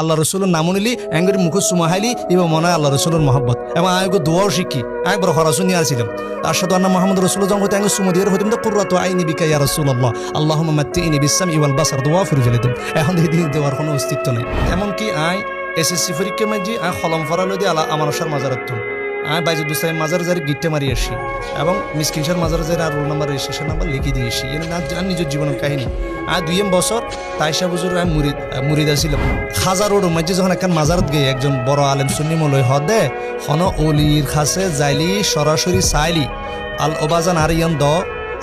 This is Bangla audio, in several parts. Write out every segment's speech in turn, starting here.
আল্লাহ রসুলের নাম নিলি, এঙ্গরি মুখ সুমাহাইলি এবং মনে হয় আল্লাহ রসুলের মহব্বত। এবং আগে দোয়াও শিখি আয় বড় হরাসু নিয়ে আসছিলাম। আসাদু আন্না মোহাম্মদ রসুল জঙ্গ তাঙ্গ সুমদিয়ার হইতাম, তো কুরাত আইনি বিকা ইয়া রসুল আল্লাহ আল্লাহ মাত্তি ইনি বিশ্বাম ইওয়াল বাসার, দোয়া ফিরে ফেলে দিন এখন দিন দেওয়ার কোনো অস্তিত্ব নেই। এমনকি আয় এসএসসি পরীক্ষা মাঝি আয় হলম ফরালো দিয়ে আলা আমার আসার মাজারত আমি বাইজু দুসাই মাজার যারে গিট্টে মারি আসি এবং মিসকিনসার মাজার যারে আর রোল নাম্বার রেজিস্ট্রেশন নাম্বার লিখে দিয়ে আসি। না আর নিজের জীবনের কাহিনী। আর দুই এম বছর তাইসা বুজুর আমি মুরিদ মুরিদ আসিলাম হাজার ওর মাঝে যখন একখান মাজারত গিয়ে একজন বড় আলেম সুন্নি মলয় হদে, হন অলির খাসে যাইলি সরাসরি চাইলি আল ওবাজান আর ইয়ান দ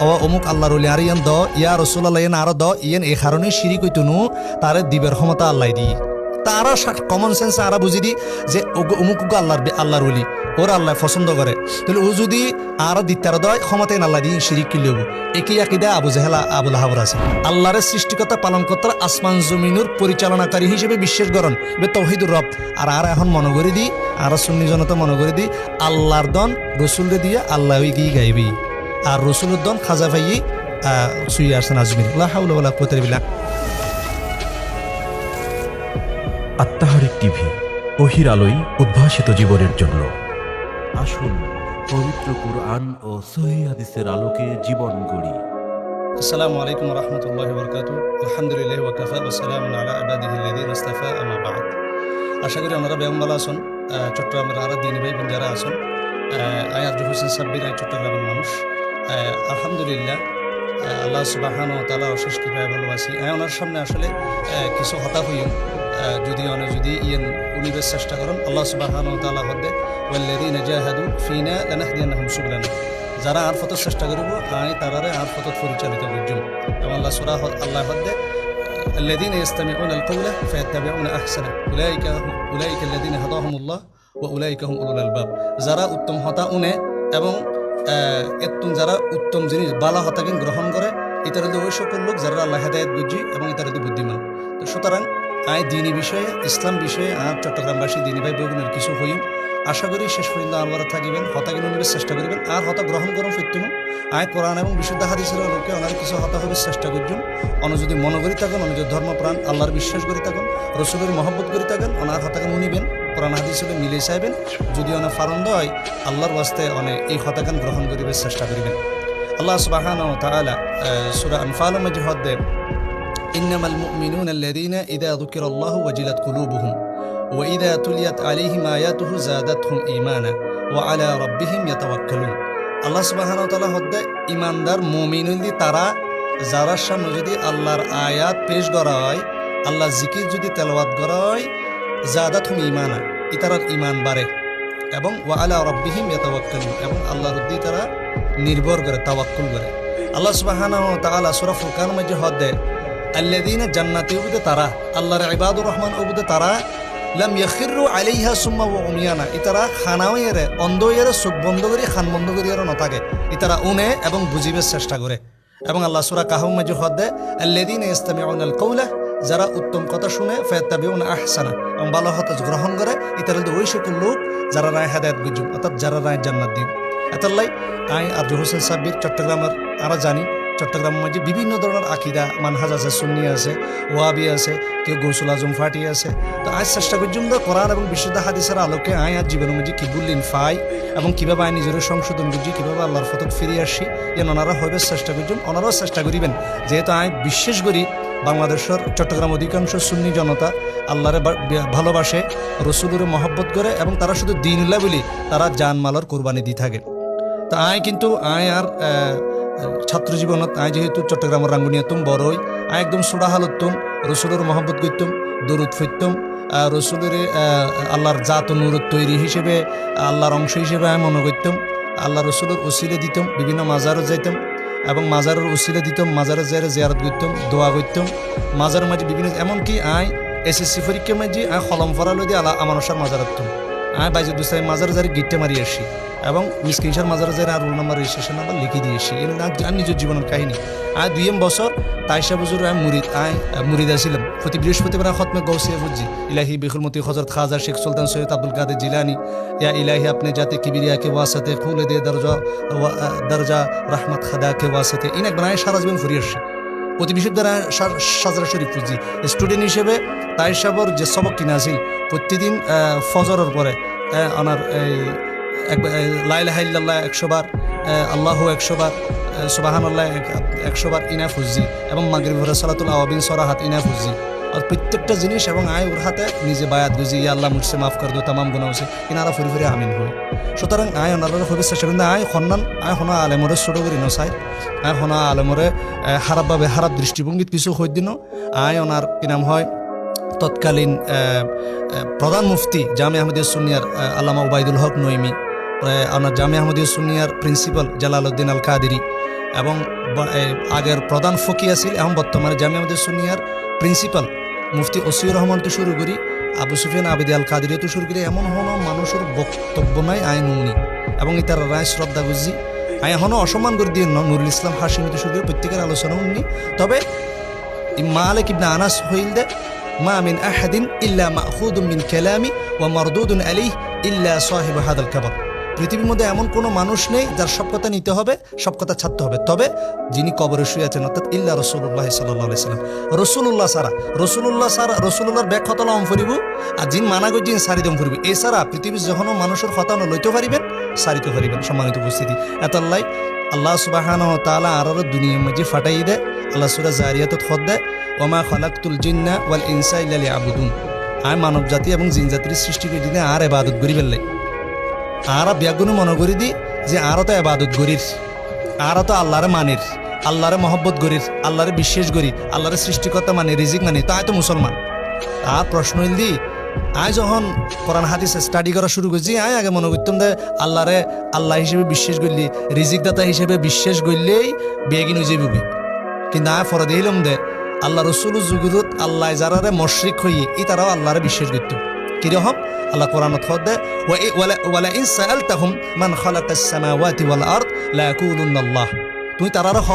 ও অমুক আল্লাহর অলি আর ইয়ান দ, ইয়া রসুল আল্লাহ ইয়ান আর দ, ইয়ান এই কারণে সিঁড়ি কইতুনু তারে দিবের ক্ষমতা আল্লাহ দিয়ে তারা কমন সেন্স আরা বুঝি দি যে অমুক আল্লাহর বে- আল্লাহর অলি ওর আল্লাহ পছন্দ করে। তাহলে ও যদি আর দিত্তার দয়, ক্ষমতায় আল্লাহ দিয়ে শিরিক কিনলে হব। একই আকিদা আবু জাহেলা আবুল হাবর আছে। আল্লাহর সৃষ্টিকতা পালন করতে আসমান জমিনুর পরিচালনাকারী হিসেবে বিশ্বাস করন এবার তৌহিদুর রব। আর আর এখন মনে করে দি, আর সুন্নি জনতা মনে করে দি, আল্লাহর দন রসুলরে দিয়ে আল্লাহ গিয়ে গাইবি। আর রসুলের দন খাজা ভাই সুই আসেন আজমির আল্লাহ হাউলা আত্মাহারিক টিভি অহির আলোয় উদ্ভাসিত জীবনের জন্য। আসুন পবিত্র কুরআন ও সহিদের আলোকে জীবন গড়ি। আসসালামু আলাইকুম রহমতুল্লাহ বরকাত আলহামদুলিল্লাহ ওয়াকাফা ওসালাম আলা আবাদিহি ইসতাফা আমা বাদ। আশা করি আমরা ব্যায়াম আসুন আছেন। চট্টগ্রামের আরা দিন ভাই বোন যারা আছেন আই আব্দুল হোসেন সাব্বির চট্টগ্রামের মানুষ। আলহামদুলিল্লাহ আল্লাহ সুবাহান ও তালা অশেষ কৃপায় ভালোবাসি। ওনার সামনে আসলে কিছু হতা হইয়া যদি অনে যদি ইয়েন উনিবের চেষ্টা করেন আল্লাহ সুবাহান ও তালা হদ্দে ওয়াল্লাযীনা জাহাদু ফিনা লানাহদিয়ান্নাহুম সুবুলানা যারা আর ফটো চেষ্টা করব আই তারারে আর ফটো পরিচালিত করজুম এবং আল্লাহ সুরা আল্লাহ হদ্দে الذين يستمعون القول فيتبعون احسنه اولئك اولئك الذين هداهم الله واولئك هم اولو الالباب যারা উত্তম হতা উনে এবং আহ, এত্তুম যারা উত্তম জিনিস বালা হতাকে গ্রহণ করে ইতার ওই সকল লোক যারা আল্লাহ হেদায়ত বুঝি এবং ইতার বুদ্ধিমান তো সুতরাং আয় দিনী বিষয়ে, ইসলাম বিষয়ে আর চট্টগ্রামবাসী দিনী ভাই বগুনের কিছু হইম। আশা করি শেষ পর্যন্ত আমরা থাকিবেন হতাকে নিবে চেষ্টা করিবেন, আর হতা গ্রহণ করুন, ফিরতুম। আয় কোরআন এবং বিশুদ্ধ হাদিসের লোকে ওনার কিছু হতা হবে চেষ্টা করছুম অন যদি মনে করি থাকেন, অন যদি ধর্মপ্রাণ আল্লাহর বিশ্বাস করি থাকেন, রসুলের মহব্বত করি থাকেন, ওনার হতাকে উনিবেন কোরআন হাদিসের মিলে চাইবেন, যদি অনেক ফারন্দ হয়, আল্লাহর ওয়াস্তে অনেক এই হতাকান গ্রহণ করিবে চেষ্টা করিবেন। আল্লাহ সুবাহান সূরা আনফাল মধ্যে হদ্দে إنما المؤمنون الذين إذا ذكر الله وجلت قلوبهم وإذا تليت عليهم آياته زادتهم إيمانا وعلى ربهم يتوكلون আল্লাহ সুবাহান তালা হদ্দে ইমানদার মমিনুল্লি তারা যারা সামনে যদি আল্লাহর আয়াত পেশ করা হয় আল্লাহ জিকির যদি তেলাওয়াত করা হয় জাদাত হুম ইমানা ইতারার ইমান বাড়ে এবং ওয়া আলা রব্বিহিম ইয়াতাওয়াক্কালুন এবং আল্লাহর উদ্দি তারা নির্ভর করে তাওয়াক্কুল করে আল্লাহ সুবহানাহু ওয়া তাআলা সূরা ফুরকান মধ্যে হদ্দে আল্লাযীনা জান্নাতি উবুদে তারা আল্লাহর ইবাদুর রহমান উবুদে তারা লাম ইয়াখিরু আলাইহা সুম্মা ওয়া উমিয়ানা ইতারা খানাও এরে অন্ধ এরে চোখ বন্ধ করে খান বন্ধ করে এরে নথাকে ইতারা উনে এবং বুঝিবার চেষ্টা করে এবং আল্লাহ সূরা কাহফ মধ্যে হদ্দে আল্লাযীনা ইস্তামিউনাল কাওলা যারা উত্তম কথা শুনে ফায়াত্তাবিউনা আহসানা এবং ভালো হতা গ্রহণ করে ইতারা ওই সকল লোক যারা রায় হেদায়ত বুঝুম অর্থাৎ যারা রায় জান্নাত দিব এতাল্লাই আই আর হোসেন সাব্বির চট্টগ্রামের আরা জানি চট্টগ্রামের মধ্যে বিভিন্ন ধরনের আকিদা, মানহাজ আছে, সুন্নি আছে ওয়াবি আছে, কেউ গৌসুল আজম ফাটি আছে। তো আজ চেষ্টা করছুম তো কোরআন এবং বিশুদ্ধ হাদিসের আলোকে আয় আর জীবনের মধ্যে কি বললেন ফাই এবং কীভাবে আয় নিজের সংশোধন করছি, কীভাবে আল্লাহর ফতক ফিরে আসি যেন ওনারা হবে চেষ্টা করছুম ওনারাও চেষ্টা করিবেন। যেহেতু আয় বিশেষ করি, বাংলাদেশের চট্টগ্রাম অধিকাংশ সুন্নি জনতা আল্লাহরে ভালোবাসে, রসুলের মহব্বত করে এবং তারা শুধু দিনুল্লাহ বলি, তারা জান মালর কোরবানি দিয়ে থাকে। তা আয় কিন্তু আয় আর ছাত্র জীবনত আয় যেহেতু চট্টগ্রামের রাঙ্গুনিয়াতুম বড়ই আয় একদম সুরা হালতুম রসুলের মহব্বত করতুম দরুদ ফিরতুম আহ, রসুলের আল্লাহর জাত ও নুরত তৈরি হিসেবে আল্লাহর অংশ হিসেবে আমি মনে করতাম আল্লাহ রসুলের উসিলে দিতাম বিভিন্ন মাজারও যাইতাম এবং মাজারের উসিলে দিতাম মাজারের যাই জিয়ারত করতাম দোয়া করতাম মাজার মাঝে বিভিন্ন এমনকি আয় এসএসসি পরীক্ষার মাঝে আয় হলম ফরালো দিয়ে আল্লাহ আমার মাজারাত্তম আয় বাইজে দুসাই মাজার যারে গিট্টে মারি আসি এবং মিসকিনসার মাজার যারে আর রোল নাম্বার রেজিস্ট্রেশন নাম্বার লিখে দিয়ে আসি। না আর নিজের জীবনের কাহিনী। আয় দুই এম বছর তাইশা বুজুর আয় মুরিদ আয় মুরিদ আসিলাম প্রতি বৃহস্পতিবার খতমে গৌসিয়া বুঝছি ইলাহি বেখুলমতি হজরত খাজা শেখ সুলতান সৈয়দ আব্দুল কাদের জিলানি। ইয়া ইলাহি, আপনি জাতে কিবিরিয়া কে ওয়াসাতে খুলে দে দরজা দরজা রহমত খাদা কে ওয়াসাতে। ইন একবার আয় সারা জীবন ফুরিয়ে আসছি অতি বিশুদ্ধ সাজরা শরীফ পুঁজি। স্টুডেন্ট হিসেবে তাই সাবর যে সবক কিনা আছিল, প্রতিদিন ফজরের পরে আমার এই লাইলাহাইল্লাহ একশো বার আল্লাহ একশো বার সুবাহান আল্লাহ একশো বার ইনা ফুজি এবং মাগরিব সালাতুল্লাহ আবিন সরাহাত ইনা ফুজি আর প্রত্যেকটা জিনিস এবং আয় ওর হাতে নিজে বায়াত গুজি ইয়া আল্লাহ মুঝসে মাফ করে, দো তামাম গুণা হচ্ছে কিনারা ফুরি ফুরি আমিন হই সুতরাং আয় ওনারা হবি চেষ্টা করেন আয় সন্মান আয় শোনা আলেমরে ছোট করে নচাই আয় শোনা আলেমরে খারাপভাবে খারাপ দৃষ্টিভঙ্গিত কিছু হৈ দিন। আয় ওনার কি নাম হয়? তৎকালীন প্রধান মুফতি জামে আহমদিয়া সুনিয়ার আল্লামা ওবায়দুল হক প্রায় আপনার জামে আহমদিয়া সুনিয়ার প্রিন্সিপাল জালালউদ্দিন আল কাদেরি এবং আগের প্রধান ফকি আছিল এখন বর্তমানে জামে আহমদিয়া সুনিয়ার প্রিন্সিপাল। মুফতি ওসিউর রহমান তো শুরু করি, আবু সুফিয়ান, আবিদ আল কাদেরিও তো শুরু করি, এমন হন মানুষের বক্তব্য নাই, আইন উনি এবং ইতার রায় শ্রদ্ধা বুঝি। আই এখনও অসম্মান করে দিয়ে নুরুল ইসলাম হাসিমি তো শুরু করে প্রত্যেকের আলোচনা উনি তবে মা মালিক ইবনে আনাস হইল দে, মা মিন আহাদিন ইল্লা মাখুদুম মিন কালামি ওয়া মারদুদুন আলাইহি ইল্লা সাহিব হাদাল কাবর। পৃথিবীর মধ্যে এমন কোনো মানুষ নেই যার সব কথা নিতে হবে, সব কথা ছাড়তে হবে। তবে যিনি কবরে শুয়ে আছেন, অর্থাৎ ইল্লা রসুল্লাহ সাল্লাহ সাল্লাম। রসুল্লাহ সারা রসুল্লাহ সারা রসুল্লাহর ব্যাগ কথা লম ফুরিব। আর যিন মানা গো যিন সারিদম ফুরিব। এছাড়া পৃথিবীর যখন মানুষের কথা লইতে পারিবেন, সারিতে পারিবেন। সম্মানিত উপস্থিতি। এতাল্লাই, আল্লাহ সুবাহান তালা আর দুনিয়ার মাঝে ফাটাই দে আল্লাহ সুরা জারিয়াত খদ দে ওমা খলাকুল জিন্না ওয়াল ইনসা ইল্লালি আবুদুন আয় মানব জাতি এবং জিন জাতির সৃষ্টি করে দিনে আর এবাদত করি ফেললে আর ব্যাগুনো মনে করি দি যে আরও তো এবাদত করির আরও তো আল্লাহরে মানির, আল্লাহরে মহব্বত করির, আল্লাহরে বিশ্বাস করি আল্লাহরে সৃষ্টিকর্তা মানে রিজিক মানে তাই তো মুসলমান। আর প্রশ্ন দি আয় যখন কোরআন হাদিস স্টাডি করা শুরু করছি আয় আগে মনে করতাম যে আল্লাহরে আল্লাহ হিসেবে বিশ্বাস করলি রিজিক দাতা হিসেবে বিশ্বাস করলেই বেগিন যাবি কিন্তু আয় ফরা দিলাম দে আল্লাহ রসুল যুগুরত আল্লাহ যারারে মশ্রিক হইয়ে, ই তারাও আল্লাহরে বিশ্বাস করত। কীরকম আল্লাহ কোরআন খদ ওয়ালা ইন সাআলতাহুম মান খালাকাস সামাওয়াতি ওয়াল আরদ তুই তারার হ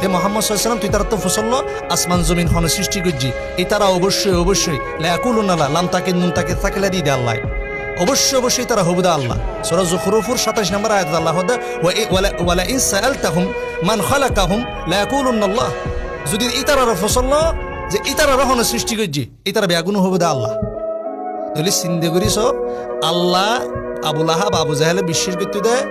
হে মোহাম্মদ সাল্লাম তুই তারা তো ফসল আসমান জমিন হন সৃষ্টি করছি। এই তারা অবশ্যই অবশ্যই লাকুলুন আল্লাহ, লাম তাকে নুন তাকে থাকলে দিয়ে দে আল্লাহ। অবশ্যই অবশ্যই তারা হবুদা আল্লাহ। সূরা জুখরুফুর 27 নম্বর আয়াত আল্লাহ ওয়ালা ওয়ালা ইন সাআলতাহুম মান খালাকাহুম লা ইয়াকুলুন আল্লাহ। যদি ইতারার ফসল যে ইতারার হন সৃষ্টি করছি ইতারা বেগুন হবুদা আল্লাহ। তাহলে চিন্তা করিস আল্লাহ আবুল আহাব আবু জাহেলে বিশ্বাস করতে দেয়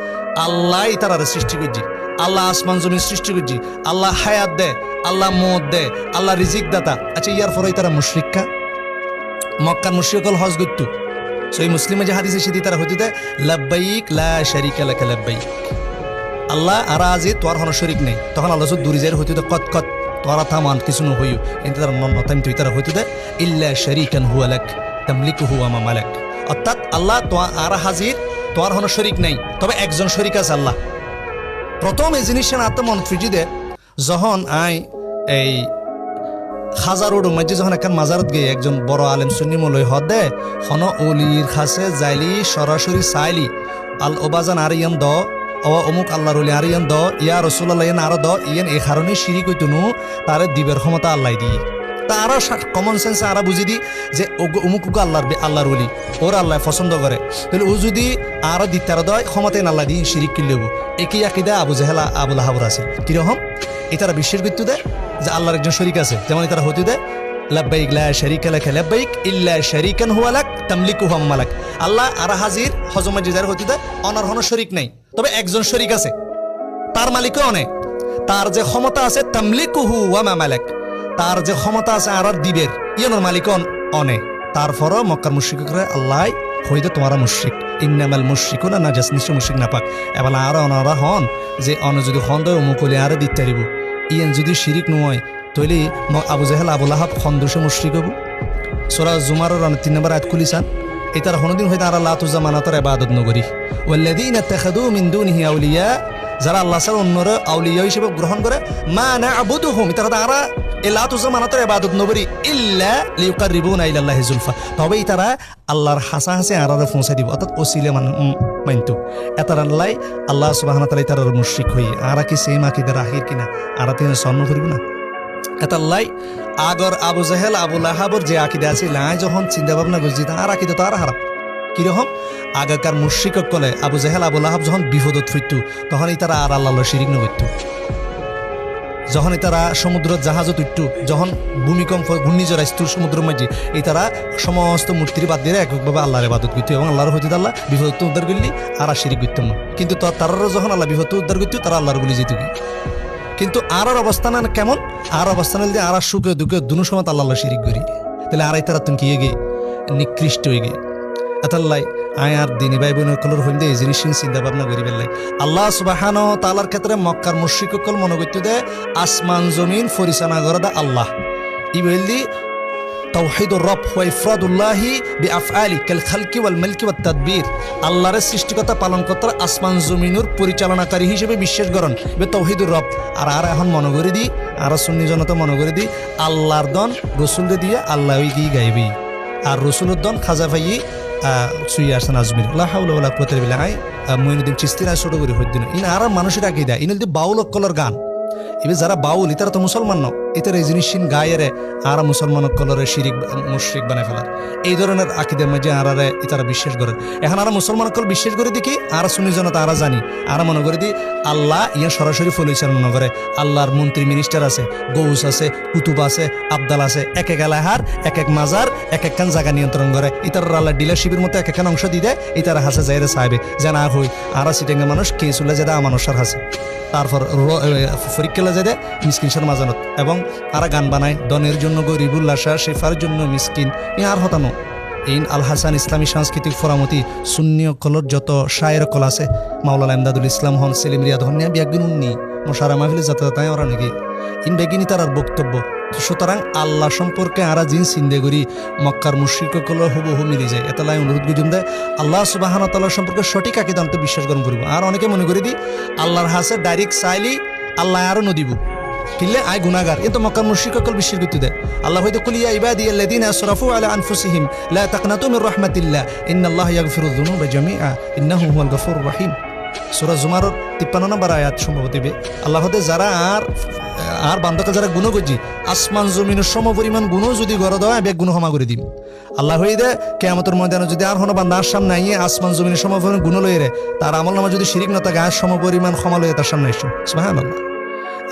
আল্লাহ তারা সৃষ্টি করছি। আল্লাহ আসমান জমিন সৃষ্টি করছি। আল্লাহ হায়াত দেয় আল্লাহ মদ দেয় আল্লাহ রিজিক দাতা। আচ্ছা ইয়ার পরে তারা মুশ্রিকা মক্কার মুশ্রিকল হজ করত। সেই মুসলিমে যে হাদিসে সেটি তারা হইতে দেয় লাব্বাইক, লা শারিকা লাকা, লাব্বাইক। আল্লাহ আর আজি তোর হন শরিক নেই। তখন আল্লাহ দূরে যাই হইতে কত কত তোরা থামান কিছু নহইও কিন্তু তার মন নতাম তুই তারা হইতে দেয় ইল্লা শারিকান হুয়ালাক তামলিকু হুয়া মা মালাক। অর্থাৎ আল্লাহ তো আর হাজির তোর হন শরিক নাই, তবে একজন শরিক আছে আল্লাহ। প্রথম এই জিনিসের আত্মমন ফিজি দে, যখন আই এই হাজারোর মধ্যে যখন একখান মাজারত গিয়ে একজন বড় আলেম সুন্নি মলই হদ দে, হন অলির খাসে যাইলি সরাসরি চাইলি আল ওবাজান আর ইয়ান দ ও অমুক আল্লাহর অলি আর দ, ইয়া রসুল্লাহ ইয়ান আর দ, ইয়ান এই কারণে সিঁড়ি কইতুনু তারে দিবের ক্ষমতা আল্লাহ দিয়ে তারা কমন সেন্সে আরা বুঝি দি যে অমুক আল্লাহর আল্লাহর বলি ওর আল্লাহ পছন্দ করে। তাহলে ও যদি আরও দিতার দয় ক্ষমতায় আল্লাহ দিয়ে শিরিক কিনলেব একই আকিদা আবু জাহেলা আবুল হাবুর আছে। কীরকম? এটারা বিশ্বাস করতে দেয় যে আল্লাহর একজন শরিক আছে। যেমন তারা হতে দেয়, লাব্বাইক লা শারিকা লাকা, লাব্বাইক ইল্লা শারিকান হুয়া লাক, তামলিকু হুয়া মালাক আল্লাহ আর হাজির হজমা জিজার হতে দেয়, অনার হন শরিক নাই। তবে একজন শরিক আছে। তার মালিকও অনেক। তার যে ক্ষমতা আছে তামলিকুহু ওয়া মা মালাক তার যে ক্ষমতা আছে আর দিবের ইয়ানোর মালিক অন- তারপরও মক্কার মুশ্রিকরা আল্লাহ, হইতে তোমারা মুশ্রিক। ইন্নামাল মুশ্রিকও না নাজাস, নিশ্চয় মুশ্রিক না পাক এবার আর অনারা হন যে অন যদি খন্দ মুকলে আরে দিতে পারিব ইয়েন যদি শিরিক নয় তৈলি আবু জাহেল আবুল আহাব খন্দসে মুশ্রিক হব সোরা জুমারের অনেক তিন নম্বর আয়াত খুলিসান। এটার হনদিন হয়তো আর আল্লাহ তুজা মানাতর এবাদত নগরী। ওয়াল্লাযীনা ইত্তাখাযু মিন দুনিহি আউলিয়া, যারা আল্লাহ ছাড়া অন্যর আউলিয়া হিসেবে গ্রহণ করে, মা না আবুদুহুম তারা তারা এলা তুজা মানাতর এবাদত নগরী ইল্লা লিউকাররিবুনা ইলাল্লাহি যুলফা তবেই তারা আল্লাহর হাসা হাসে আরারে পৌঁছে দিব অর্থাৎ ওসিলে মান উম, মানতু এতার আল্লাহ আল্লাহ ওয়া তাআলা তার মুশরিক হই। আরা কি সেম আকিদার আহির কিনা? আরা তিনি স্বর্ণ করিব না। এতাল্লাই আগর আবু জাহেল আবু লাহাবর যে আকিদা আছে লাই যখন চিন্তা ভাবনা করছি তার আকিদা তো আর হারাপ কীরকম? আগেকার মুশ্রিক কলে আবু জাহেল আবু লাহাব যখন বিপদত ফিরতু তখন এই তারা আর আল্লাহ শিরিক নগরত যখন তারা সমুদ্র জাহাজত উঠতো যখন ভূমিকম্প, ঘূর্ণিঝড় আসতো সমুদ্রের মাঝে এই তারা সমস্ত মূর্তির বাদ দিয়ে এককভাবে আল্লাহর ইবাদত করতো এবং আল্লাহর হইতে আল্লাহ বিপদ উদ্ধার করলি আর শিরিক করতো না। কিন্তু তারারও যখন আল্লাহ বিপদ উদ্ধার করতো তারা আল্লাহর বলে যেত কিন্তু আর আর অবস্থান কেমন? আর অবস্থান হলে আর সুখে দুঃখে দুনো সময় আল্লাহ শিরিক করি। তাহলে আর তারা তুমি কি গে নিকৃষ্ট হয়ে গে এতাল্লাই আয় আর দিনী ভাই বোনের কলর হইন্দে এই জিনিস চিন্তা ভাবনা করি পেলাই আল্লাহ সুবাহান তালার ক্ষেত্রে মক্কার মুশ্রিকল মনে করতে দে, আসমান, জমিন ফরিসানা করে দে আল্লাহ। ই বললি তৌহিদুর রব ওয়া ইফরাদুল্লাহি বিআফআলি কাল খালকি ওয়াল মালকি ওয়াত তাদবীর। আল্লাহর সৃষ্টিকতা পালন করতে আসমান, জমিনুর পরিচালনাকারী হিসেবে বিশ্বাস করেন। বে তৌহিদুর রব, আর আর এখন মনে করে দি, আর সুন্নি জনতা মনে করে দি, আল্লাহর দন রসুল দিয়ে আল্লাহ দিয়ে গাইবি। আর রসুলের দন খাজা ভাই সুই আসেন আজমির আল্লাহ হাউলা বিলাই মঈনুদ্দিন চিস্তির ছোট করে হইদিন ইন আর মানুষের আগে দেয়। ইন বাউল কলর গান। এবার যারা বাউল, ইতারা তো মুসলমান ন ইতার এই জিনিস গায়েরে আর মুসলমান কলরে শিরিক, মুশরিক বানায় ফেলার। এই ধরনের আকিদের মাঝে আরারে ইতারা বিশ্বাস করে। এখন আর মুসলমান কল বিশ্বাস করে দেখি, আর শুনি জনতা আরা জানি। আর মনে করে দি, আল্লাহ ইয়া সরাসরি পরিচালনা করে। আল্লাহর মন্ত্রী মিনিস্টার আছে, গৌস আছে, কুতুব আছে, আবদাল আছে, এক এক এলাহার, এক এক মাজার, এক একখান জায়গা নিয়ন্ত্রণ করে। ইতার আল্লাহ ডিলারশিপের মতো এক একখান অংশ দিয়ে দেয় ইতারা হাসে যাইরে সাহেবে, যে না হই, আর সিটেঙ্গা মানুষ, কে চলে যেটা মানুষের হাসে। তারপর ফরিকলা যেদে মিসকিনসার মাজানত। এবং তারা গান বানায়, দনের জন্য গরিবুল্লাসা শেফার জন্য মিসকিন ই আর হতানো। ইন আল হাসান ইসলামী সাংস্কৃতিক ফোরামতি শূন্য কলর যত শায়ের কল আছে, মাওলানা এমদাদুল ইসলাম, হন সেলিম রিয়াদ, হন নিয়া বিয়াকবিন উন্নি মোশারা মাহফিলে যাতায়াতায় ওরা নাকি ইন বেগিনি তার আর বক্তব্য, সুতরাং আল্লাহ সম্পর্কে আরা জিন চিন্তা করি, মক্কার মুশ্রিকল হুবহু মিলে যায়। এতলাই অনুরোধ গুজুম দেয়, আল্লাহ সুবাহান তাল্লাহ সম্পর্কে সঠিক আকিদান্ত বিশ্বাস গ্রহণ করব। আর অনেকে মনে করি দি আল্লাহর হাসে ডাইরেক্ট চাইলি আল্লাহ আরও নদিব। কিনলে আয় গুনাগার এ তো মক্কার মুশ্রিকল বিশ্বাস করতে দেয় আল্লাহ হয়তো কুলিয়া ইবাদি আল্লাযীনা আসরাফু আলা আনফুসিহিম, লা তাকনাতু মির রাহমাতিল্লাহ, ইন্নাল্লাহা ইয়াগফিরু যুনুবা জামিআ, ইন্নাহু হুয়াল গফুরুর রহিম। সূরা জুমার 53 নম্বর আয়াত সম্ভবত ইবে আল্লাহ হতে যারা আর আর বান্ধকে যারা গুণ করছি, আসমান জমিনের সম পরিমাণ গুণ যদি গড় দেওয়া বেগ গুণ ক্ষমা করে দিম আল্লাহ হয়ে দে কেমতের ময়দানে যদি আর বান্ধা আর সামনে আইয়ে আসমান জমিনের সম পরিমাণ গুণ লয়ে রে, তার আমল নামা যদি শিরিক না থাকে, আর সম পরিমাণ ক্ষমা লয়ে তার সামনে এসো সুবাহান আল্লাহ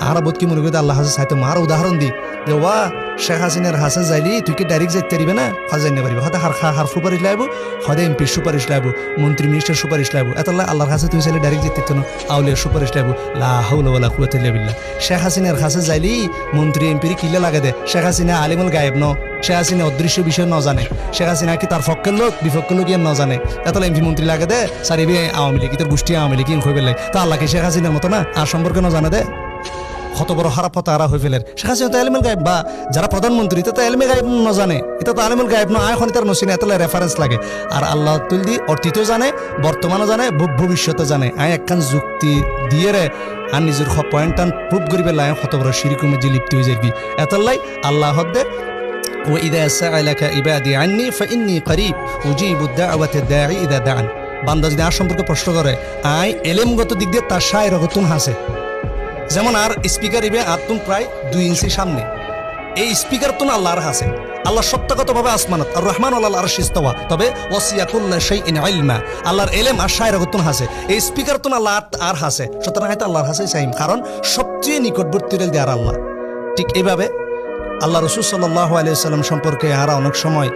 আর বোধ কি মনে করি আল্লাহ হাসে চাইতো মার উদাহরণ দি। যে ওয়া শেখ হাসিনার হাসে যাইলি তুই কি ডাইরেক্ট যাইতে পারিবে না? হাজার নিতে পারিবে হয়তো হার খা হার সুপারিশ লাইব হয়তো এমপির সুপারিশ লাইব মন্ত্রী মিনিস্টার সুপারিশ লাইব। এত আল্লাহর কাছে তুই চাইলে ডাইরেক্ট যেতে না। আউলিয়ার সুপারিশ লাইব। লা হাউলা ওয়ালা কুওয়াতা ইল্লা বিল্লাহ। শেখ হাসিনার কাছে যাইলি মন্ত্রী এমপির কিলে লাগে দে। শেখ হাসিনা আলিমুল গায়েব ন? শেখ হাসিনা অদৃশ্য বিষয় ন জানে শেখ হাসিনা কি তার পক্ষের লোক বিপক্ষের লোক ন জানে এত এমপি মন্ত্রী লাগে দে। সারিবি আওয়ামী লীগ তোর গোষ্ঠী আওয়ামী লীগ হয়ে পেলে তা আল্লাহকে শেখ হাসিনার মতো না? আর সম্পর্কে ন জানে দে। কত বড় হারাপ হতো আরা হয়ে ফেলেন শেখ হাসিনা তো এলিমেল গায়েব বা যারা প্রধানমন্ত্রী তো এলিমে গায়েব ন জানে এটা তো আলিমুল গায়েব ন আয় তার নসিনে এতলে রেফারেন্স লাগে আর আল্লাহ তুল দি অতীতও জানে বর্তমানও জানে ভ- ভবিষ্যতে জানে আয় একখান যুক্তি দিয়ে রে আর নিজের পয়েন্ট টান প্রুভ করি পেলাই কত বড় শিরিকুমে যে লিপ্ত হয়ে যাবি এতলাই আল্লাহ হদ্দে وإذا سألك عبادي عني فإني قريب أجيب الدعوة الداعي إذا دعان বান্দা যদি আর সম্পর্কে প্রশ্ন করে আই এলেমগত দিক দিয়ে তার সায়ের রগতুন হাসে যেমন আর স্পিকার ইবে আত্মুন প্রায় দুই ইঞ্চি সামনে। এই স্পিকার তুন আল্লাহর হাসে। আল্লাহ সত্যগতভাবে আসমানত, আর রহমান আল্লাহ আর শিস্তওয়া তবে ওসিয়াকুল্লা সেই ইন আইলমা আল্লাহর এলেম আর শাহের রগতুন হাসে। এই স্পিকার তুন আল্লাহ আর হাসে। সুতরাং হয়তো আল্লাহর হাসে সাইম কারণ সবচেয়ে নিকটবর্তী রেল দেয়ার আল্লাহ। ঠিক এইভাবে আল্লাহ রসুল সাল্লাহ আলিয়াল্লাম সম্পর্কে আরা অনেক সময়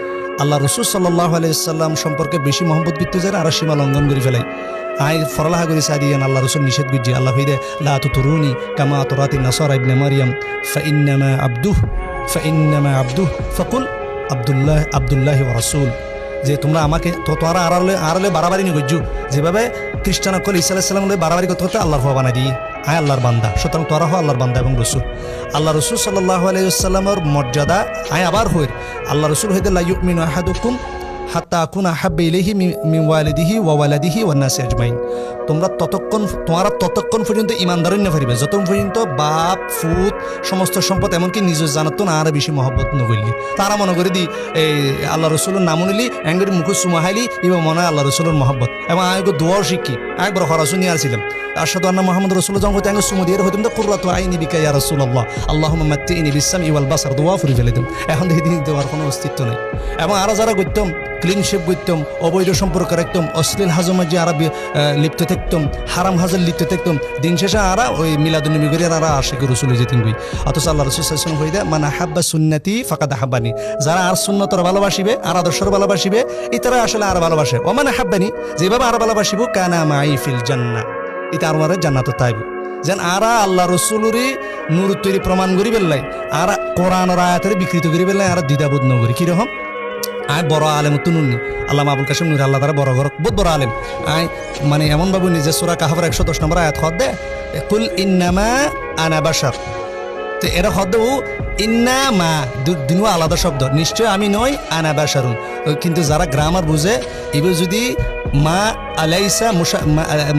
আল্লাহ রসুল সাল্লাহ আলিয়াল্লাম সম্পর্কে বেশি মহম্মদ বিত্তু যায় আর সীমা লঙ্ঘন করে ফেলে। আই ফরলাহা করি সাদিয়ান আল্লাহ রসুল নিষেধ গুজি আল্লাহ হইদে, লা তুতুরুনি কামা তোরাতি নাসর ইবনে মারিয়াম ফাইন্নামা আব্দুহ ফাইন্নামা আব্দুহ ফাকুল আব্দুল্লাহ আব্দুল্লাহ রাসূল। যে তোমরা আমাকে তোরা আড়ালে আড়ালে বাড়াবাড়ি নিয়ে গজ্জু। যেভাবে খ্রিস্টান অকল ইসা আলাইসাল্লাম বাড়াবাড়ি করতে করতে আল্লাহর হওয়া বানাই দিই। আয় আল্লাহর বান্দা, সুতরাং তোরা হো আল্লাহর বান্দা এবং রসুল। আল্লাহ রসুল সাল্লাহ আলাইসাল্লামর মর্যাদা আয় আবার হইর। আল্লাহ রসুল হইতে লাইমিন আহাদুকুম হাত্তা আকুন আহাব্বে ইলেহি মি ওয়ালিদিহি ওয়া ওয়ালাদিহি ওয়া নাসি আজমাইন। তোমরা ততক্ষণ, তোমারা ততক্ষণ পর্যন্ত ইমানদারই না পারিবে যতক্ষণ পর্যন্ত বাপ, ফুত, সমস্ত সম্পদ এমনকি নিজের জানাতো না আর বেশি মহব্বত নগরলি তারা মনে করে দি, এই আল্লাহ রসুলের নাম নিলি, এঙ্গের মুখ সুমাহাইলি এবং মনে হয় আল্লাহ রসুলের মহব্বত। এবং আগে দোয়াও শিখি। একবার হরাসু নিয়ে আসছিলাম। আরশাদ আন্না মোহাম্মদ রসুল যখন হইতে আগে সুমো দিয়ে তো কুর্রাত আইনি বিকা ইয়া রসুল আল্লাহ আল্লাহ মাত্তি ইনি বিশ্বাম ইওয়াল বাসার দোয়া ফুরি ফেলে দিম এখন দেখি দিন কোনো অস্তিত্ব নেই এবং আরও যারা ক্লিন শেপ করতাম অবৈধ সম্পর্ক রাখতাম অশ্লীল হাজমাজি আরা লিপ্ত থাকতাম হারাম হাজার লিপ্ত থাকতাম দিন শেষে আরা ওই মিলাদুন্নবী করে আরা আশে রসুল যেতিন গুই অথচ আল্লাহ রসুল মানে হাব্বা সুন্নতি ফাঁকা হাব্বানি যারা আর সুন্নতর ভালোবাসিবে আর আদর্শর ভালোবাসিবে ইতারা আসলে আর ভালোবাসে ও মানে হাব্বানি যেভাবে আর ভালোবাসিব কানা মাই ফিল জান্না এটা আর জান্নাত তাইব যেন আরা আল্লাহ রসুলুরি নূর তৈরি প্রমাণ করি বেললাই আর কোরআন আয়াতের বিকৃত করি বেললাই আর দ্বিধাবোধ নগরি কীরকম? আয় বড় আলেম তুনুননি আল্লাহ আবুল কাশিম নুর আল্লাহ তারা বড় ঘর, বহুত বড় আলেম। আয় মানে এমন ভাবু নিজে সুরা কাহাবার একশো দশ নম্বর আয়াত খদ দে, কুল ইন্নামা আনা বাসার তো এরা হদ ও ইন্না মা, দু- আলাদা শব্দ। নিশ্চয় আমি নই, আনা বাসারুন কিন্তু যারা গ্রামার বুঝে, এবার যদি মা আলাইসা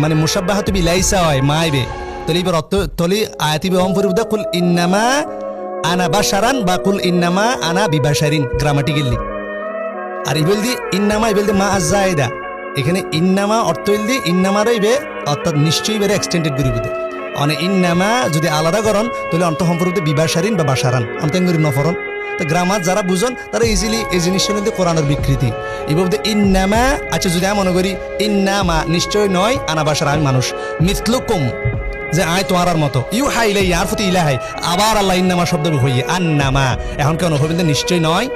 মানে মুসাব্বাহাতু বিলাইসা হয়, মা আইবে তাহলে এবার অর্থ তলি আয়াতিবে অম পরিবুদ্ধ কুল ইন্নামা আনা বাসারান বা কুল ইন্নামা আনা বিবাসারিন গ্রামাটিক্যালি আর ইবেল দি ইন্নামা ইবেল দি মা আজায়দা, এখানে ইন্নামা অর্থ হইল দি ইন্নামার ইবে অর্থাৎ নিশ্চয়ই বেড়ে এক্সটেন্ডেড বুঝে অনে ইন্নামা যদি আলাদা করন, তাহলে অন্ত সম্পর্কে বিবাসারিন বা বাসারান আমতেন করি নফরন তো গ্রামার যারা বুঝন, তারা ইজিলি এই জিনিসের কিন্তু কোরআনের বিকৃতি। এভাবে ইন্নামা আচ্ছা যদি আমি মনে করি, ইন্নামা নিশ্চয় নয়, আনা বাসার আমি মানুষ। মিথলুকুম, যে আয় তোমার মতো। ইউ হাই ইলাই আর প্রতি ইলা হাই আবার আল্লাহ ইন্নামা শব্দ হইয়ে আন্নামা। এখন কেন হবেন নিশ্চয় নয়?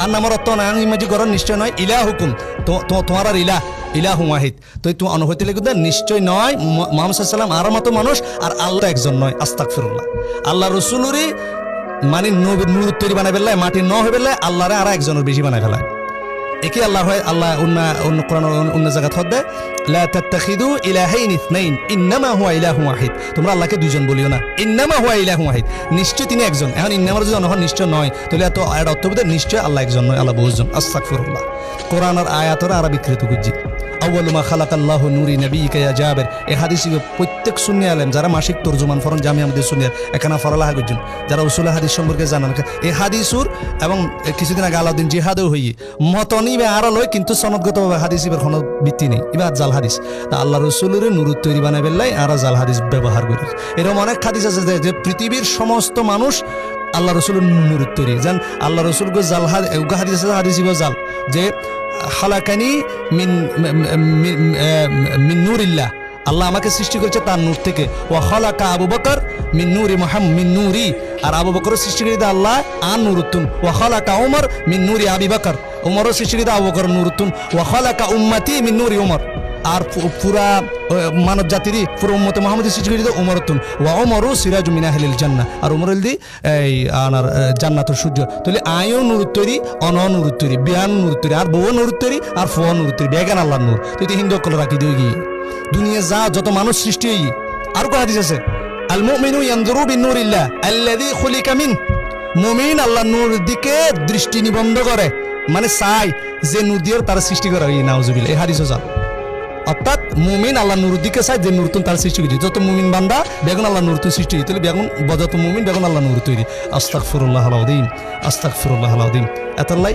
আর নামর অর্থ না ইমাজি গরম নিশ্চয় নয় ইলা হুকুম। তো, তো- তোমার আর ইলা ইলা হুমাহিদ তো তুমি অনুভূতি লিখে নিশ্চয় নয় মোহাম্মদ সাল্লাম আর মতো মানুষ আর আল্লাহ একজন নয় আস্তাক ফিরুল্লাহ আল্লাহ রসুলুরি মানে নূর তৈরি বানাই ফেললে মাটি ন হয়ে ফেললে আল্লাহরে আর একজনের বেশি বানাই ফেলায় একই আল্লাহ হয়, আল্লাহ অন্য অন্য কোরআন অন্য জায়গা থদ দেয় লা তাত্তাখিদু ইলাহাইন ইন্নামা হুয়া ইলাহু ওয়াহিদ। তোমরা আল্লাহকে দুইজন বলিও না। ইন্নামা হুয়া ইলাহু ওয়াহিদ। নিশ্চয় তিনি একজন। এখন ইন্নামার যদি নিশ্চয় নয়। তাহলে এত নিশ্চয় আল্লাহ একজন নয়, আল্লাহ বহুজন আস্তাগফিরুল্লাহ। কোরআনের বিকৃত নূরি নবিয়িকা ইয়া জাবের। হাদিস প্রত্যেক সুন্নি আলেম, যারা মাসিক তর্জমান ফরন জামি আমাদের সুনিয়ার এখানে ফরালাহা করছেন। যারা উসুল হাদিস সম্পর্কে জানান। এই হাদিসুর এবং কিছুদিন আগে আলাউদ্দিন জিহাদও হই মতনি বা আড়াল হয় কিন্তু সনদগতভাবে হাদিস কোনো ভিত্তি নেই। জাল হাদিস। তা আল্লাহ রসুলের নুরুত তৈরি বানাই বেল্লাই আর জাল হাদিস ব্যবহার এরকম অনেক হাদিস আছে যে- পৃথিবীর সমস্ত মানুষ আল্লাহ রসুলের নুরুত তৈরি। যেন আল্লাহ রসুল গো জাল হাদ- হাদিস আছে, হাদিস ইবো জাল। যে হালাকানি মিন মিন মিন নূরিল্লাহ। আল্লাহ আমাকে সৃষ্টি করেছে তার নূর থেকে। ও হলাকা আবু বকর মিন নূরি মোহাম, মিন নূরি। আর আবু বকর সৃষ্টি করে দিতে আল্লাহ আন নুরুত্তুন। ও হলাকা উমর মিন নূরি আবি বকর। উমরও সৃষ্টি করে দিতে আবু বকর নুরুত্তুন। ও হলাকা উম্মতি মিন নূরি উমর। আর পুরা মানব জাতিরই পুরো উম্মতে মোহাম্মদ সৃষ্টি করে দিতে উমরতুন ও উমরও সিরাজ মিনাহিল জান্না আর উমর দি এই আনার আহ, জান্নাতুর সূর্য। তাহলে আয়ও নুরুত তৈরি অন নুরুত তৈরি বিয়ান নুরুত তৈরি আর বউ নুরুত তৈরি আর ফোয়া নুরুত তৈরি। বেগান আল্লাহ নূর। তুই তো হিন্দু কল রাখি দিও গিয়ে দুনিয়া যা যত মানুষ সৃষ্টি হই আর কো হাদিস আছে? আল মুমিনু ইয়ানজুরু বিন নূরিল্লাহ আল্লাযী খুলিকা মিন মুমিন আল্লাহ নূর দিকে দৃষ্টি নিবন্ধ করে মানে চাই যে নূর দিয়ে তার সৃষ্টি করা। হয় নাউজুবিল্লাহ এই হাদিসও যা অর্থাৎ মুমিন আল্লাহ নূর দিকে চাই যে নূরতুন তার সৃষ্টি করেছে যত মুমিন বান্দা, বেগুন আল্লাহ নূরতুন সৃষ্টি হয়েছে তাহলে বেগুন বজত মুমিন বেগুন আল্লাহ নূর তৈরি। আস্তাক ফিরুল্লাহ আলাউদ্দিন আস্তাক ফিরুল্লাহ আলাউদ্দিন এতাল্লাই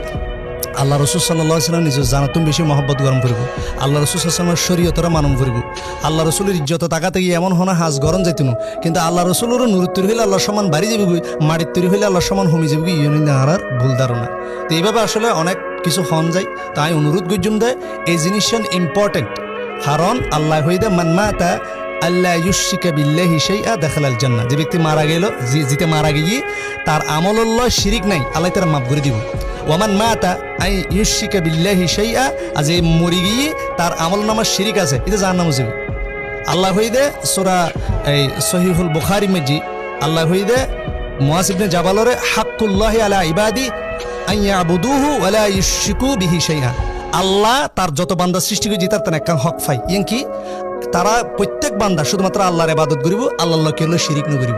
আল্লাহ রসুল সাল্লাহ সাল্লাম নিজের জানাতুম বেশি মহব্বত গরম করিব। আল্লাহ রসুল সাল্লামের শরীয়তরা মানম করিব। আল্লাহ রসুলের ইজ্জত তাকাতে গিয়ে এমন হনা হাজ গরম যাইতুন। কিন্তু আল্লাহ রসুলেরও নূর তৈরি হইলে আল্লাহ সমান বাড়ি যাবে মাটির তৈরি হইলে আল্লাহ সমান হমি যাবে ইউনিন আর ভুল ধারণা। তো এইভাবে আসলে অনেক কিছু হন যায়। তাই অনুরোধ গুজুম দেয়, এই জিনিসটা ইম্পর্টেন্ট কারণ আল্লাহ হইদে মানমাতা আল্লাহ ইউশিকা বিল্লাহি শাইআ দাখালাল জান্নাহ। যে ব্যক্তি মারা গেল, যে- জিতে মারা গিয়ে তার আমলুল্লাহ শিরিক নাই, আল্লাহ তারা মাফ করে দিব। ওমান মাতা আই ইউশিকা বিল্লাহি শাইআ আজ এই মরি গিয়ে তার আমল নামার শিরিক আছে, এটা জাহান নাম যাবে। আল্লাহ হইদে সোরা, এই সহিহুল বুখারি মেজি আল্লাহ হইদে মুয়াসিবনে জাবালরে হাক্কুল্লাহি আলা ইবাদি আইয়াবুদুহু ওয়ালা ইউশিকু বিহি শাইআ। আল্লাহ তার যত বান্দা সৃষ্টি করেছে, তার তার একটা হক ফাই। ইয়েন কি? তারা প্রত্যেক বান্দা শুধুমাত্র আল্লাহর ইবাদত করিব আল্লাহ কে হলো শিরিক ন করিব।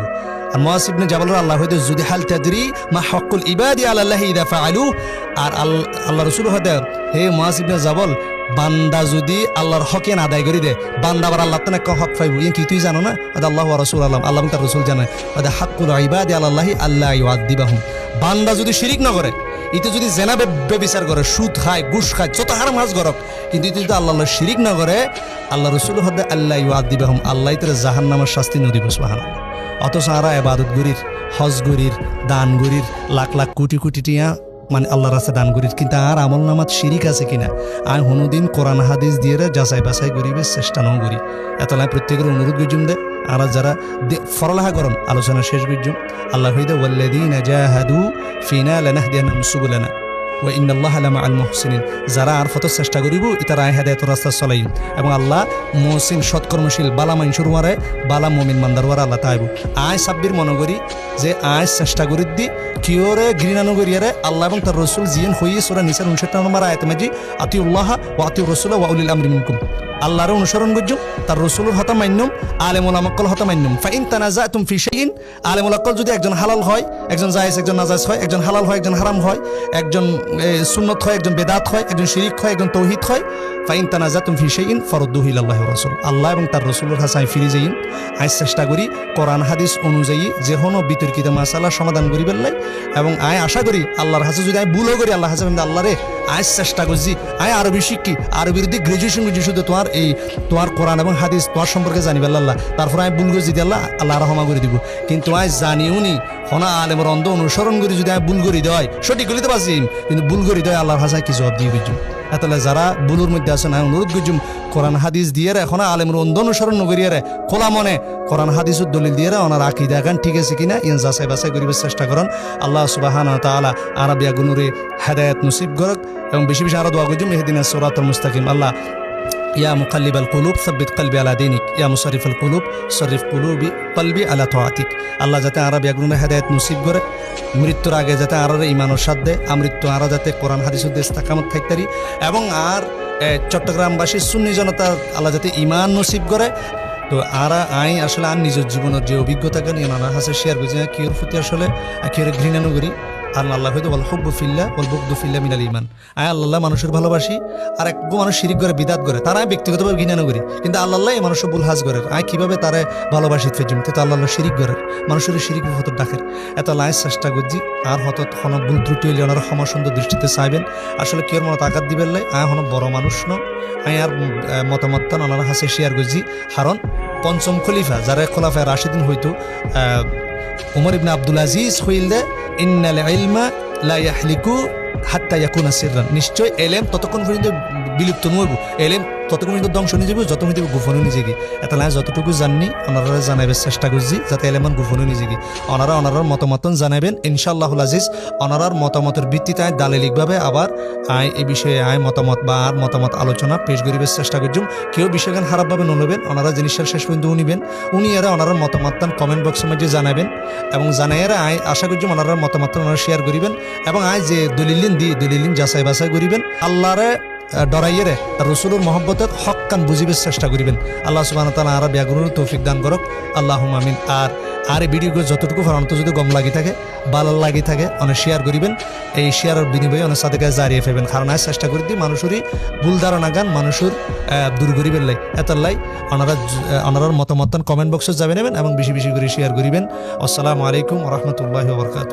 আর মুয়াসিবনে জাবালর আল্লাহ হইদে যদি হাল তাদরি মা হকুল ইবাদি আল্লাহ ইদা ফাআলু। আর আল- আল্লাহ রসুল হদে হে মুয়াসিবনে জাবল, বান্দা যদি আল্লাহর হকেন আদায় করে দে, বান্দা আবার আল্লাহ তানে হক পাইব? ইয়ে কি তুই জানো না? আদা আল্লাহ রসুল আল্লাহ আল্লাহ তার রসুল জানে আদা হাক্কুল ইবাদি আল্লাহি আল্লাহ ইউআদ্দিবাহুম। বান্দা যদি শিরিক না করে ইতে যদি জেনা বে- বেবিচার করে, সুদ খায় গুস খায়, যত হার মাছ গরক, কিন্তু ইতে যদি আল্লাহ শিরিক না করে, আল্লাহ রসুল হদে আল্লাহ ইউআদ্দিবাহুম আল্লাহ তার জাহান নামের শাস্তি নদী সুবহান অথচ আরা গরির গরির দান গরির লাখ লাখ কোটি কোটি টিয়া মানে আল্লাহর রাস্তা দান করির, কিন্তু আর আমল নামাত শিরিক আছে কিনা? আর হনুদিন কোরআন হাদিস দিয়ে যাচাই বাছাই করিবে, চেষ্টা নও করি। এতলাই প্রত্যেকের অনুরোধ গুজুম দে। আর যারা ফরলাহা করন আলোচনা শেষ পর্যন্ত আল্লাহ হইদে ওয়াল্লাযীনা জাহাদু ফিনা লানাহদিয়ানহুম সুবুলানা। ওয়া ইন্নাল্লাহা লামাআল মুহসিনিন যারা আর ফত চেষ্টা করিব ইতারা আয় হেদায়েতের রাস্তা চলাইন। এবং আল্লাহ মুহসিন সৎকর্মশীল, বালা মাইনসুর মারে বালা মুমিন মান্দার ওয়ারা আল্লাহ তাইব। আয় সাব্বির মনে করি যে আয় চেষ্টা করি দি কিয়রে ঘৃণানুগরিয়ারে আল্লাহ এবং তার রসুল জিয়েন হইয়ে সোরা নিসার উনষাট নম্বর আয়াত মাজি আতি উল্লাহ ওয়া আতি রসুল ওয়া উলিল আমরি মিনকুম। আল্লাহর অনুসরণ করজুম, তার রসুলের হতা মান্যম আলেমুল আমাক্কল হতা মান্যম ফাইন তানাজা তুম ফিশাইন আলেমুল আকল যদি একজন হালাল হয়, একজন জায়েজ, একজন নাজাইজ হয়, একজন হালাল হয়, একজন হারাম হয়, একজন সুন্নত হয়, একজন বেদাত হয়, একজন শিরিক হয়, একজন তৌহিদ হয়। ফাইন তানাজা তুম ফিশাইন ফরদ্দুহিল আল্লাহ রসুল। আল্লাহ এবং তার রসুলের হাসাই ফিরে যাইন। আজ চেষ্টা করি কোরআন, হাদিস অনুযায়ী যে কোনো বিতর্কিত মাসালা সমাধান করি পেলাই এবং আয় আশা করি আল্লাহর হাসে যদি আমি ভুলও করি আল্লাহ হাসে আল্লাহ রে, আজ চেষ্টা করছি। আয় আরবি শিক্ষি আরবির দিক গ্রাজুয়েশন করছি, শুধু তোমার এই, তোমার কোরআন এবং হাদিস, তোমার সম্পর্কে জানিবে আল্লাহ। তারপর আমি ভুল করছি আল্লাহ আল্লাহ রহমা করে দিব। কিন্তু আজ জানিও নি, হনা আলেমর অন্ধ অনুসরণ করি, যদি আমি ভুল করি দেয় সঠিক করিতে পারছি। কিন্তু ভুল করি দেয় আল্লাহর ভাষায় কি জবাব দিয়ে বুঝুম? এতলে যারা বুলুর মধ্যে আছেন আমি অনুরোধ করছুম কোরআন হাদিস দিয়ে রে, এখন আলেমর অন্ধ অনুসরণ নগরিয়ে রে, খোলা মনে, কোরআন হাদিসুর দলিল দিয়ে রে, ওনার আঁকি গান ঠিক আছে কিনা, ইন যাচাই বাছাই করিবার চেষ্টা করেন। আল্লাহ সুবাহান তালা আরবিয়া গুনুরে হেদায়ত নসিব করক, এবং বেশি বেশি আরও দোয়া করছুম এহদিন সৌরাত মুস্তাকিম। আল্লাহ ইয়া মুকাল্লিবাল কুলুব সাব্বিত কলবি আলা দিনিক ইয়া মুসারিফুল কুলুব শরীফ কুলুবি কলবি আলা তোয়াতিক আল্লাহ যাতে আরব ইয়াগুনে হেদায়ত নসিব করে, মৃত্যুর আগে যাতে আর ইমানোর সাথ দেয় আমৃত্যু আরও যাতে কোরআন, হাদিস উদ্দেশ তাকামত থাকতারি এবং আর চট্টগ্রামবাসী, সুন্নি জনতা আল্লাহ যাতে ইমান নসিব করে, তো আর আই আসলে আর নিজের জীবনের যে অভিজ্ঞতাকে নিয়ে নানা হাসে শেয়ার করছি কিয়র প্রতি আসলে কিয়র ঘৃণানু করি আর আল্লাহ হয়তো বল, হব্বু ফিল্লা বল বকদু ফিল্লা মিনাল ইমান আয় আল্লাহ, মানুষের ভালোবাসি। আর এক মানুষ শিরিক করে, বিদাত করে তারা ব্যক্তিগতভাবে ঘৃণানো করি। কিন্তু আল্লাহ এই মানুষ বুল হাজ করে। আয়, কীভাবে তারা ভালোবাসি ফেজুম তো আল্লাহ শিরিক করে। মানুষের শিরিক হত ডাকের। এত লাইস চেষ্টা করছি, আর হত হন ভুল ত্রুটি হইলে ওনারা ক্ষমা সুন্দর দৃষ্টিতে চাইবেন। আসলে কেউ মনে তাকাত দিবেন লাই আয়, হন বড় মানুষ ন আয়, আর মতামত ওনারা হাসে শেয়ার করছি। হারণ পঞ্চম খলিফা, যারা খোলাফায় রাশিদিন হইতো উমর ইবনে আব্দুল আজিজ হইল দে, ইন্নাল ইলমা লা ইয়াহলিকু হাত্তা ইয়াকুনা সিররান। নিশ্চয় এলেম ততক্ষণ পর্যন্ত বিলুপ্ত নইব এলেম ততক্ষণ পর্যন্ত ধ্বংস নিয়ে যাবে যত পর্যন্ত গোপনে নিজে গিয়ে এটা নাই যতটুকু জাননি ওনারা জানাইবার চেষ্টা করছি, যাতে এলেমান গোপনে নিজে গিয়ে ওনারা ওনারার মতামত জানাবেন ইনশাআল্লাহুল আজিজ। ওনারার মতামতের ভিত্তিতে আয় দালিলিকভাবে আবার আয় এই বিষয়ে আয় মতামত বা আর মতামত আলোচনা পেশ করিবার চেষ্টা করছুম। কেউ বিষয়গান খারাপভাবে ননেবেন ওনারা জিনিসের শেষ পর্যন্ত উনিবেন উনি এরা ওনারা মতামত কমেন্ট বক্সের মধ্যে জানাবেন এবং জানাইয়ারা আয় আশা করছি ওনারা মতামত ওনারা শেয়ার করিবেন এবং আয় যে দলিলিন দি দলিলিন যাচাই বাছাই করিবেন। আল্লাহরে ডরাইয়েরে রসুলুর মহব্বতের হকান বুঝিবার চেষ্টা করিবেন। আল্লাহ সুবাহ তালা আর ব্যাগুনের তৌফিক দান করক। আল্লাহ আমিন। আর আর এই ভিডিও যতটুকু ফারান্ত যদি গম লাগি থাকে ভালো লাগি থাকে, অনেক শেয়ার করিবেন। এই শেয়ারের বিনিময়ে অনেক সাথে জারিয়ে ফেলবেন। কারণ আজ চেষ্টা করি দিই মানুষেরই ভুল ধারণা গান মানুষের দূর করিবেন লাই। এতার লাই, ওনারা ওনারার মতামত কমেন্ট বক্সে যাবে নেবেন এবং বেশি বেশি করে শেয়ার করিবেন। আসসালামু আলাইকুম রহমতুল্লাহ বরকাত